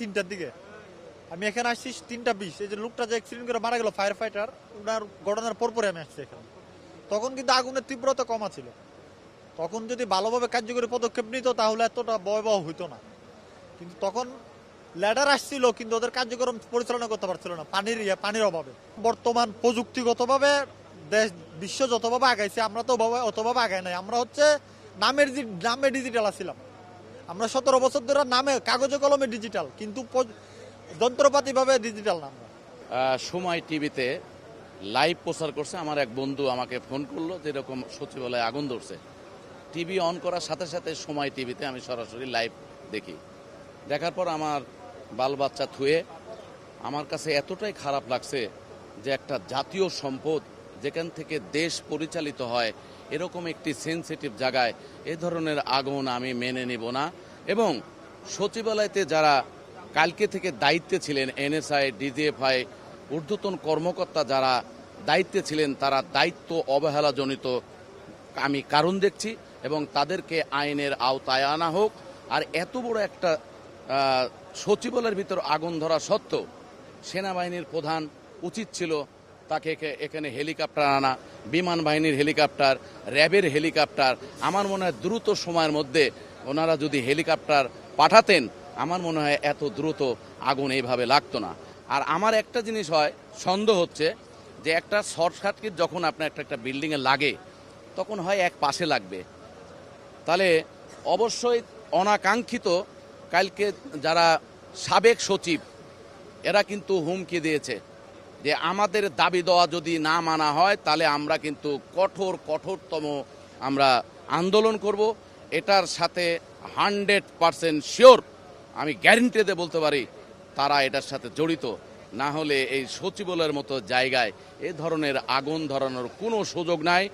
তিনটার দিকে। আমি এখানে আসছি তিনটা বিশ। এই যে লোকটা যে অ্যাক্সিডেন্ট করে মারা গেল ফায়ার ফাইটার ওনার ঘটনার পরপরে আমি আসছি এখানে। তখন কিন্তু আগুনের তীব্রতা কমা ছিল। তখন যদি ভালোভাবে কার্যকরী পদক্ষেপ নিত, তাহলে এতটা ভয়াবহ হইতো না। কিন্তু তখন ল্যাডার আসছিল, কিন্তু ওদের কার্যক্রম পরিচালনা করতে পারছিল না। পানির ইয়ে পানির অভাবে। বর্তমান প্রযুক্তিগতভাবে দেশ, বিশ্ব যতভাবে আগাইছে, আমরা তো অতভাবে আগাই নাই। আমরা হচ্ছে নামের নামে ডিজিটাল আছিলাম। আমরা সতেরো বছর ধরে নামে কাগজে কলমে ডিজিটাল কিন্তু যন্ত্রপাতিভাবে ডিজিটাল না আমরা আহ, সময় টিভিতে লাইভ প্রচার করছে। আমার এক বন্ধু আমাকে ফোন করল যে এরকম সচিবালয়ে আগুন ধরছে। টিভি অন করার সাথে সাথে সময় টিভিতে আমি সরাসরি লাইভ দেখি। দেখার পর আমার বাল বাচ্চা থুয়ে আমার কাছে এতটাই খারাপ লাগছে যে একটা জাতীয় সম্পদ যেখান থেকে দেশ পরিচালিত হয় এরকম একটি সেন্সিটিভ জায়গায় এ ধরনের আগুন আমি মেনে নিব না। এবং সচিবালয়তে যারা কালকে থেকে দায়িত্বে ছিলেন, এনএসআই, ডিজিএফআই, ঊর্ধ্বতন কর্মকর্তা যারা দায়িত্বে ছিলেন, তারা দায়িত্ব অবহেলাজনিত আমি কারণ দেখছি এবং তাদেরকে আইনের আওতায় আনা হোক। আর এত বড় একটা সচিবালয়ের ভিতর আগুন ধরা সত্ত্বেও সেনাবাহিনীর প্রধান উচিত ছিল তাকে এখানে হেলিকপ্টার আনা, বিমান বাহিনীর হেলিকপ্টার, র্যাবের হেলিকপ্টার। আমার মনে হয় দ্রুত সময়ের মধ্যে ওনারা যদি হেলিকপ্টার পাঠাতেন, আমার মনে হয় এত দ্রুত আগুন এইভাবে লাগতো না। আর আমার একটা জিনিস হয়, সন্দেহ হচ্ছে যে একটা শর্ট সার্কিট যখন আপনার একটা একটা বিল্ডিংয়ে লাগে, তখন হয় এক পাশে লাগবে। তাহলে অবশ্যই অনাকাঙ্ক্ষিত কালকে যারা সাবেক সচিব, এরা কিন্তু হুমকি দিয়েছে। যে আমাদের দাবি দেওয়া যদি না মানা হয়, তাহলে আমরা কিন্তু কঠোর, কঠোরতম আমরা আন্দোলন করব। এটার সাথে হান্ড্রেড পারসেন্ট শিওর আমি গ্যারেন্টিতে বলতে পারি, তারা এটার সাথে জড়িত। না হলে এই সচিবালয়ের মতো জায়গায় এ ধরনের আগুন ধরানোর কোনো সুযোগ নাই।